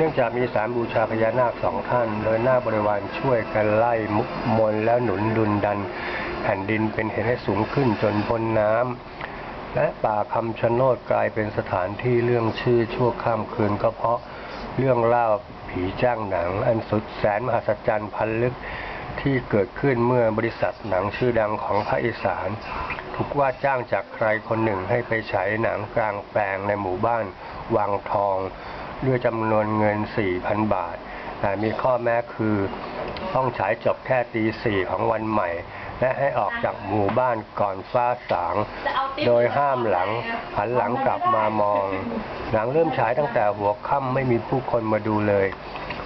นื่องจากมีสารบูชาพญานาคสองท่าน โดยหน้าบริวารช่วยกันไล่มุกมนแล้วหนุนดุนดัน แผ่นดินเป็นเหตุให้สูงขึ้นจนพ้นน้ำและป่าคำชะโนดกลายเป็นสถานที่เรื่องชื่อชั่วข้ามคืนก็เพราะเรื่องเล่าผีจ้างหนัง อันสุดแสนมหัศจรรย์พันลึกที่เกิดขึ้นเมื่อบริษัทหนังชื่อดังของภาคอีสานถูกว่าจ้างจากใครคนหนึ่งให้ไปฉายหนังกลางแปลงในหมู่บ้านวังทอง ด้วยจำนวนเงิน 4,000 บาท แต่มีข้อแม้คือต้องฉายจบแค่ตีสี่ของวันใหม่ และให้ออกจากหมู่บ้านก่อนฟ้าสาง โดยห้ามหลังหันหลังกลับมามอง หนังเริ่มฉายตั้งแต่หัวค่ำไม่มีผู้คนมาดูเลย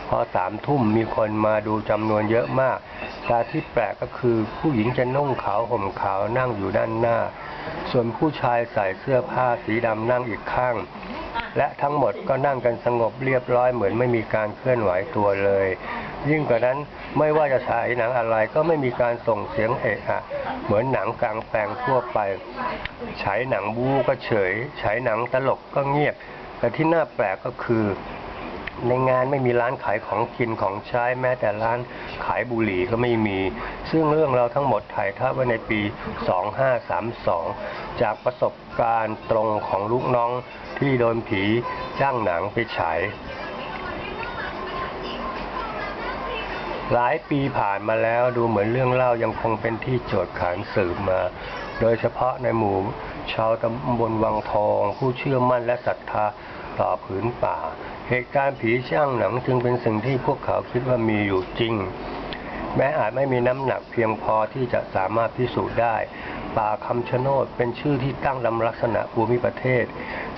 พอสามทุ่มมีคนมาดูจำนวนเยอะมาก แต่ที่แปลกก็คือผู้หญิงจะนุ่งขาวห่มขาวนั่งอยู่ด้านหน้า ส่วนผู้ชายใส่เสื้อผ้าสีดำนั่งอีกข้าง และทั้งหมดก็นั่งกันสงบเรียบร้อยเหมือนไม่มีการเคลื่อนไหวตัวเลย ยิ่งกว่านั้นไม่ว่าจะฉายหนังอะไรก็ไม่มีการส่งเสียงเอะอะเหมือนหนังกลางแปลงทั่วไปฉายหนังบู๊ก็เฉยฉายหนังตลกก็เงียบแต่ที่น่าแปลกก็คือ ในงานไม่มีร้านขายของกินของใช้แม้แต่ร้านขายบุหรี่ก็ไม่มี ซึ่งเรื่องเราทั้งหมดถ่ายทอดไว้ในปี 2532 จากประสบการณ์ตรงของลูกน้องที่โดนผีจ้างหนังไปฉายหลายปีผ่านมาแล้วดูเหมือนเรื่องเล่ายังคงเป็นที่โจทย์ขานสืบมา โดยเฉพาะในหมู่ชาวตำบลวังทอง ผู้เชื่อมั่นและศรัทธา ต่อผืนป่า เหตุการณ์ผีช่างหนังจึงเป็นสิ่งที่พวกเขาคิดว่ามีอยู่จริง แม้อาจไม่มีน้ำหนักเพียงพอที่จะสามารถพิสูจน์ได้ ป่าคำชะโนดเป็นชื่อที่ตั้งลำลักษณะภูมิประเทศ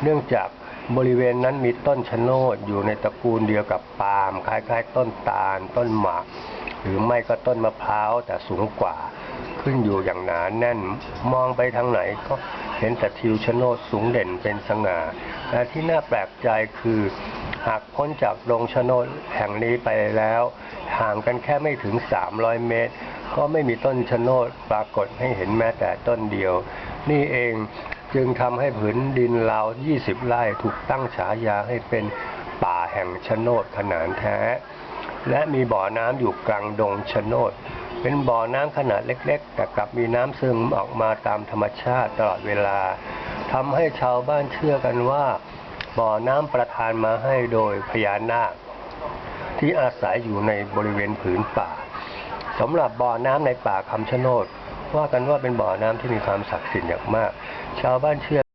เนื่องจากบริเวณนั้นมีต้นชะโนดอยู่ในตระกูลเดียวกับปาล์มคล้ายๆ ต้นตาล ต้นหมาก หรือไม่ก็ต้นมะพร้าวแต่สูงกว่า ขึ้นอยู่อย่างหนาแน่น มองไปทางไหนก็เห็นแต่ทิวชโนดสูงเด่นเป็นสง่าแต่ที่น่าแปลกใจคือ หากพ้นจากดงชโนดแห่งนี้ไปแล้ว ห่างกันแค่ไม่ถึง 300 เมตร ก็ไม่มีต้นชโนดปรากฏให้เห็นแม้แต่ต้นเดียว นี่เองจึงทำให้ผืนดินราว 20 ไร่ถูกตั้งฉายาให้เป็นป่าแห่งชโนดขนานแท้ และมีบ่อน้ำอยู่กลางดงชโนด เป็นบ่อน้ำขนาดเล็ก ๆ แต่กลับมีน้ำซึมออกมาตามธรรมชาติตลอดเวลาทำให้ชาวบ้านเชื่อกันว่า บ่อน้ำประทานมาให้โดยพญานาค ที่อาศัยอยู่ในบริเวณผืนป่าสำหรับบ่อน้ำในป่าคำชะโนดว่ากันว่าเป็นบ่อน้ำที่มีความศักดิ์สิทธิ์อย่างมาก ชาวบ้านเชื่อ